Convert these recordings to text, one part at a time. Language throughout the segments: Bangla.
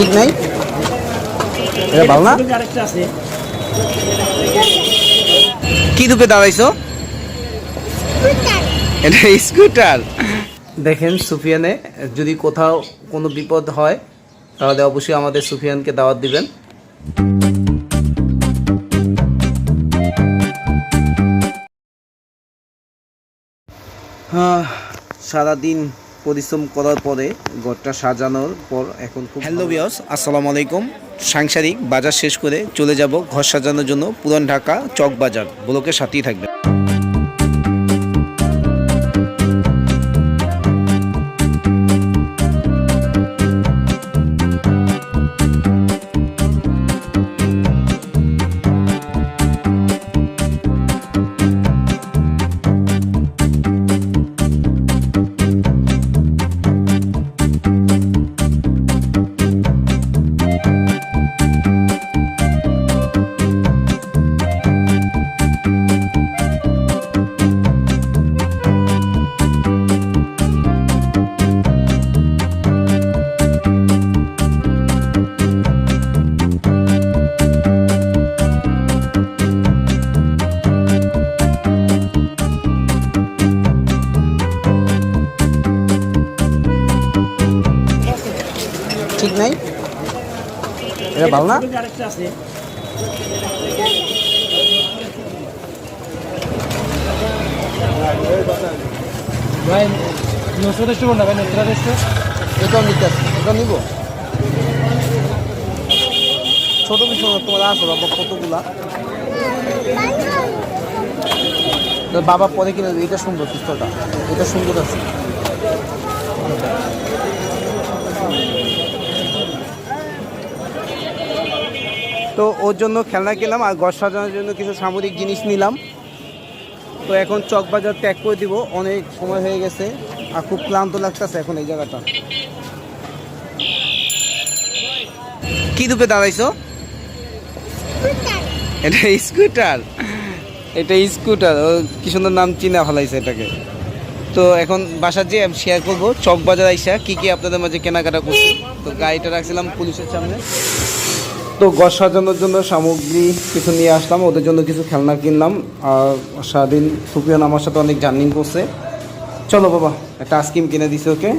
ঠিক নাই? এটা ভালো না? কি রূপে দাঁড়াইছো? এটা স্কুটার। দেখেন সুফিয়ানে, যদি কোথাও কোনো বিপদ হয়, তাহলে অবশ্যই আমাদের সুফিয়ানকে দাওয়াত দিবেন। সারাদিন পরিশ্রম করার পরে ঘরটা সাজানোর পর এখন খুব হ্যালো বিয়স আসসালামু আলাইকুম। সাংসারিক বাজার শেষ করে চলে যাব ঘর সাজানোর জন্য পুরান ঢাকা চক বাজার ব্লকের সাথেই থাকবে ঠিক নাই এটা ভালো না? ভাই নশো দেড়শো কোনটা ভাই নশো দেড়শো। এটাও নিতে আসছি এটা নিব। ছোট কিছু তোমার আসো বাবা কতগুলা? তো বাবা পরে কিনে এটা সুন্দর পিস্তলটা এটা সুন্দর আছে। তো ওর জন্য খেলনা কিনলাম আর ঘর সাজানোর জন্য কিছু সামরিক জিনিস নিলাম। তো এখন চকবাজার ত্যাগ করে দিব, অনেক সময় হয়ে গেছে আর খুব ক্লান্ত লাগতেছে এখন এই জায়গাটা। কি রূপে দাঁড়াইছো? এটা স্কুটার। এটা স্কুটার, ও কি সুন্দর নাম চিনা ফেলাইছে এটাকে। তো এখন বাসার যে আমি শেয়ার করব, চক বাজার আইসা কী কী আপনাদের মাঝে কেনাকাটা করছি। তো গাড়িটা রাখছিলাম পুলিশের সামনে। তো ঘর সাজানোর জন্য সামগ্রী কিছু নিয়ে আসলাম, ওদের জন্য কিছু খেলনা কিনলাম। আর সারাদিন সুপিয়ান আমার সাথে অনেক জার্নিং করছে। চলো বাবা, একটা আইসক্রিম কিনে দিছে ওকে।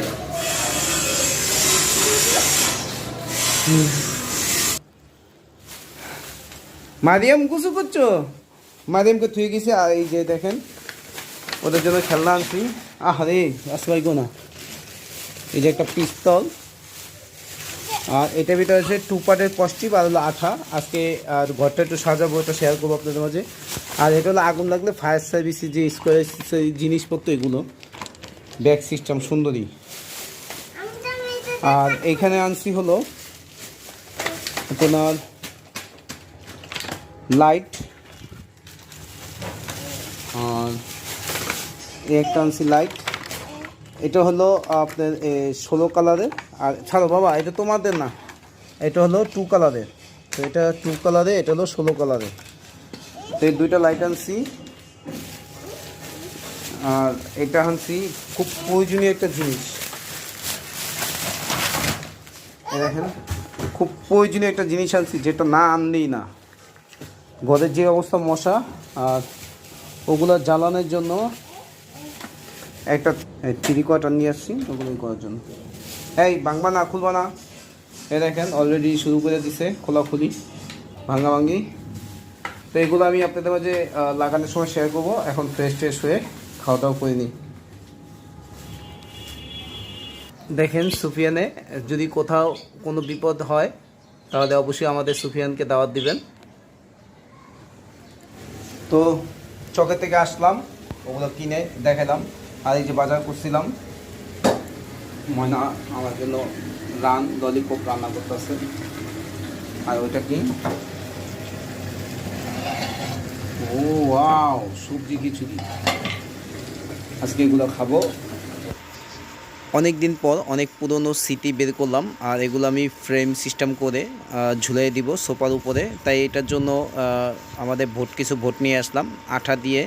মারিয়াম কুসু করছ? মারিয়ামকে থুয়ে গেছে, আর এই যে দেখেন, ওদের জন্য খেলনা আনছি। আহারে আসবাই না। এই যে একটা পিস্তল। আর এটার ভিতরে আছে টু পার্টের পজিটিভ আর হলো আঠা। আজকে, আর ঘরটা একটু সাজাবো এটা শেয়ার করব আপনাদের মাঝে। আর এটা হলো আগুন লাগলে ফায়ার সার্ভিসের যে স্কোয়ার জিনিসপত্র এগুলো। ব্যাগ সিস্টেম সুন্দরী। আর এইখানে আনছি হলো আপনার লাইট আর একটা আনছি লাইট এটা হলো আপনার ষোলো কালারের। আর ছাড়ো বাবা, এটা তোমাদের না। এটা হলো টু কালারের। তো এটা টু কালারে এটা হলো ষোলো কালারের। তো এই দুইটা লাইট আনছি আর এটা আনছি খুব প্রয়োজনীয় একটা জিনিস। দেখেন, খুব প্রয়োজনীয় একটা জিনিস আনছি, যেটা না আনলেই না। ঘরের যে অবস্থা মশা, আর ওগুলো জ্বালানোর জন্য একটা থ্রি কোয়ার্টার নিয়ে আসছি ওগুলো করার জন্য। এই, ভাঙবা না, খুলবা না। এ দেখেন অলরেডি শুরু করে দিছে, খোলাখুলি ভাঙা ভাঙি তো এগুলো আমি আপনাদের মাঝে লাগানোর সময় শেয়ার করব। এখন ফ্রেশ ট্রেশ হয়ে খাওয়া দাওয়া করে নিই। দেখেন, সুফিয়ানে যদি কোথাও কোনো বিপদ হয়, তাহলে অবশ্যই আমাদের সুফিয়ানকে দাওয়াত দিবেন। তো চকের থেকে আসলাম, ওগুলো কিনে দেখালাম। আর এই যে বাজার করছিলাম, ময়না আমার জন্য রান ললিপপ রান্না করতেছে। আর ওইটা কি? ও, ওয়াও, সবজি খিচুড়ি। আজকে এগুলো খাব। অনেক দিন পর অনেক পুরনো স্মৃতি বের করলাম, আর এগুলো আমি ফ্রেম সিস্টেম করে ঝুলিয়ে দিব সোফার উপরে। তাই এটার জন্য আমাদের ভোট, কিছু ভোট নিয়ে আসলাম। আঠা দিয়ে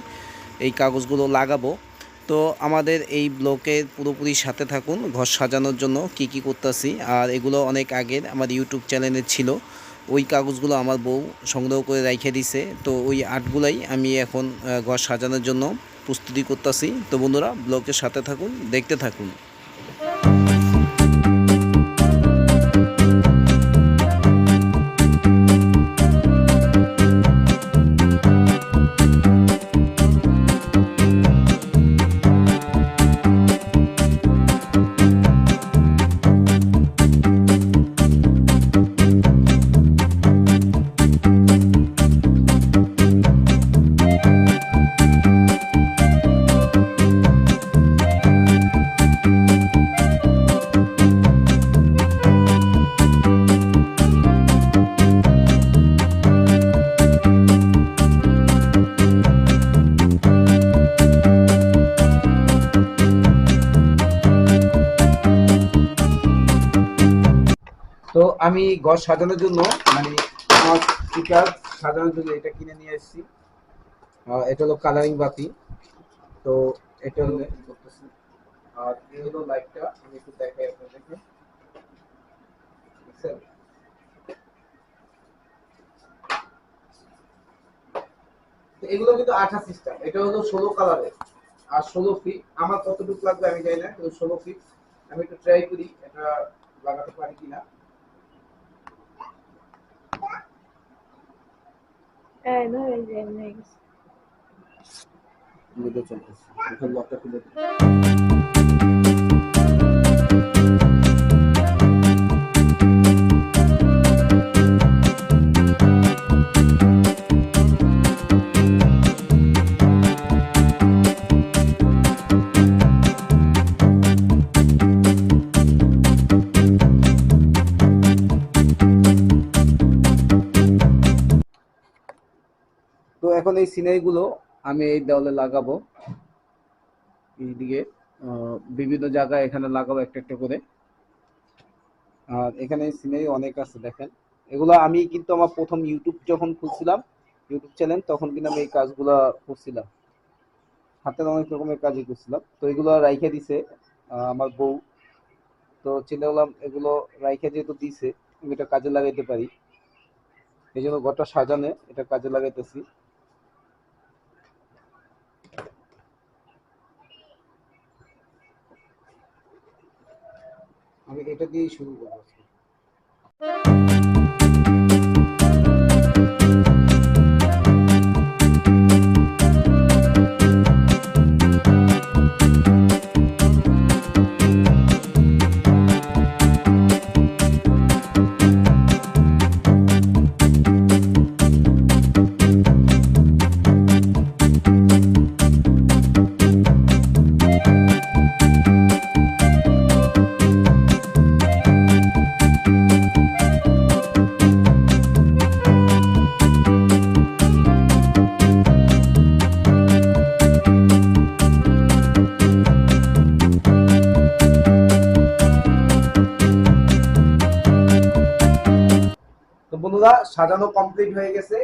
এই কাগজগুলো লাগাবো। তো আমাদের এই ব্লকে পুরোপুরি সাথে থাকুন, ঘর সাজানোর জন্য কি কি করতেছি। আর এগুলো অনেক আগের আমার ইউটিউব চ্যানেলে ছিল। ওই কাগজগুলো আমার বউ সংগ্রহ করে রেখে দিছে। তো ওই আর্টগুলাই আমি এখন ঘর সাজানোর জন্য প্রস্তুতি করতেছি। তো বন্ধুরা, ব্লকের সাথে থাকুন, দেখতে থাকুন। আমি ঘর সাজানোর জন্য মানে আমার স্পিকার সাজানোর জন্য এটা কিনে নিয়ে এসেছি। এটা হলো কালারিং বাতি। তো এটা হলো আর এই হলো লাইটটা আমি একটু দেখাই আপনাদেরকে। এগুলো কিন্তু আঠা সিস্টেম এটা হলো ষোলো কালারের আর ষোলো ফিট আমার কতটুকু লাগবে আমি জানি না ষোলো ফিট আমি একটু ট্রাই করি, এটা লাগাতে পারি কিনা। এই ধর এই যে এমনি হয়ে গেছে। ভিডিও চলতেছে এখন এই সিনারিগুলো আমি এই দেওয়ালে লাগাবো। এইদিকে বিভিন্ন জায়গায় এখানে লাগাবো একটা একটা করে। আর এখানে সিনারি অনেক আছে, দেখেন। এগুলো আমি কিন্তু আমার প্রথম ইউটিউব যখন খুলছিলাম ইউটিউব চ্যানেল তখন কিন্তু আমি এই কাজগুলা করছিলাম। হাতের অনেক রকমের কাজই করছিলাম। তো এগুলো রাইখে দিছে আমার বউ। তো চিন্তা করলাম এগুলো রাইখে যেহেতু দিছে, আমি এটা কাজে লাগাইতে পারি। এই জন্য ঘরটা সাজানে এটা কাজে লাগাইতেছি। এটা দিয়েই শুরু করব সাজানো কমপ্লিট হয়ে গেছে।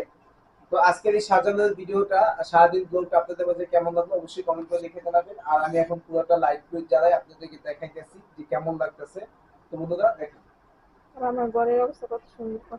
তো আজকের এই সাজানোর ভিডিওটা, সারাদিন ব্লগটা আপনাদের মাঝে কেমন লাগল অবশ্যই কমেন্ট করে লিখে জানাবেন। আর আমি এখন পুরোটা লাইভ টুইট জ্বালাই আপনাদেরকে দেখাইতেছি যে কেমন লাগতেছে। তো বন্ধুরা, দেখেন। আমার ঘরের অবস্থা কত সুন্দর।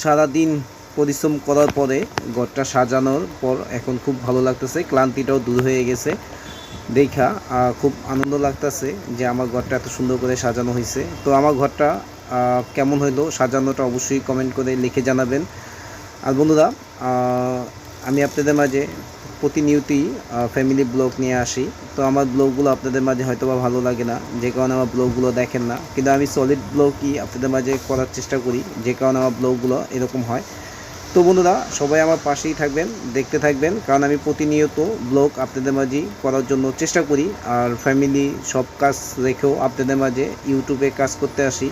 সারাদিন পরিশ্রম করার পরে ঘরটা সাজানোর পর এখন খুব ভালো লাগতেছে, ক্লান্তিটাও দূর হয়ে গেছে। দেখা খুব আনন্দ লাগতেছে যে আমার ঘরটা এত সুন্দর করে সাজানো হয়েছে। তো আমার ঘরটা কেমন হইল সাজানোটা অবশ্যই কমেন্ট করে লিখে জানাবেন। আর বন্ধুরা আমি আপনাদের মাঝে প্রতিনিয়তই ফ্যামিলি ব্লগ নিয়ে আসি। তো আমার ব্লগগুলো আপনাদের মাঝে হয়তো বা ভালো লাগে না, যে কারণে আমার ব্লগগুলো দেখেন না। কিন্তু আমি সলিড ব্লগই আপনাদের মাঝে করার চেষ্টা করি, যে কারণে আমার ব্লগগুলো এরকম হয়। তো বন্ধুরা, সবাই আমার পাশেই থাকবেন, দেখতে থাকবেন, কারণ আমি প্রতিনিয়ত ব্লগ আপনাদের মাঝেই করার জন্য চেষ্টা করি। আর ফ্যামিলি সব কাজ রেখেও আপনাদের মাঝে ইউটিউবে কাজ করতে আসি।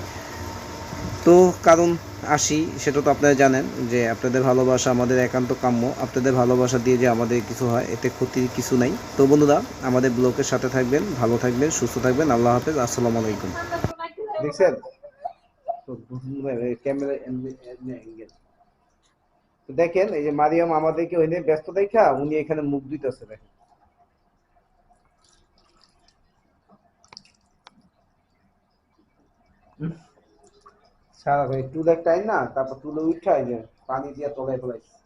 তো কারণ আসি, সেটা তো আপনারা জানেন যে আপনাদের ভালোবাসা আমাদের একান্ত কাম্য। আপনাদের ভালোবাসা দিয়ে যে আমাদের কিছু হয়, এতে ক্ষতির কিছু নাই। তো বন্ধুরা, আমাদের ব্লগের সাথে থাকবেন, ভালো থাকবেন, সুস্থ থাকবেন। আল্লাহ হাফেজ, আসসালামু আলাইকুম। দেখছেন? ক্যামেরা দেখেন, এই যে মারিয়াম আমাদেরকে ওই নিয়ে ব্যস্ত দেখা, উনি এখানে মুখ দিতেছে দেখেন। সারা ভাই টুলের টাইম না তারপর টুলে উঠে পানি দিয়ে তোলাই ফেলাইছে